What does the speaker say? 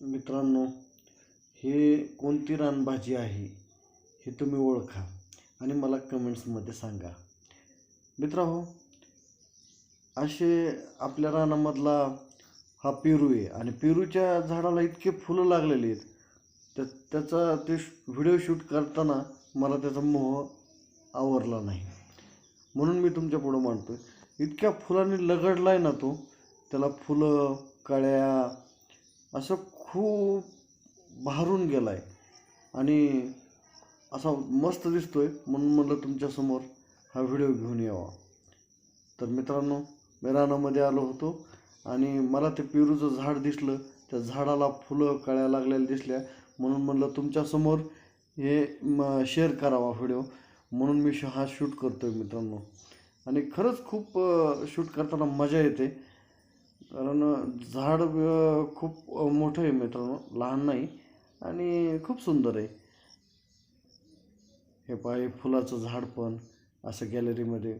मित्रांनो हे कोणती रानभाजी आहे हे तुम्ही ओळखा आणि मला कमेंट्समध्ये सांगा. मित्रांनो असे आपल्या रानामधला हा पेरू आहे आणि पेरूच्या झाडाला इतके फुलं लागलेली आहेत त्या त्याचा ते व्हिडिओ शूट करताना मला त्याचा मोह आवरला नाही. म्हणून मी तुमच्या पुढं मांडतो आहे इतक्या फुलांनी लगडला आहे ना तो त्याला फुलं कळ्या असं खूप भारून गेला आहे आणि असा मस्त दिसतो आहे म्हणून म्हटलं तुमच्यासमोर हा व्हिडिओ घेऊन यावा. तर मित्रांनो मी रानामध्ये आलो होतो आणि मला ते पेरूचं झाड दिसलं. त्या झाडाला फुलं कळ्या लागलेल्या दिसल्या. म्हणून म्हणलं तुमच्यासमोर हे म शेअर करावा व्हिडिओ. म्हणून मी श हा शूट करतो आहे मित्रांनो. आणि खरंच खूप शूट करताना मजा येते. कारण झाड खूप मोठं आहे मित्रांनो लहान नाही आणि खूप सुंदर आहे. हे पाय फुलाचं झाड पण असं गॅलरीमध्ये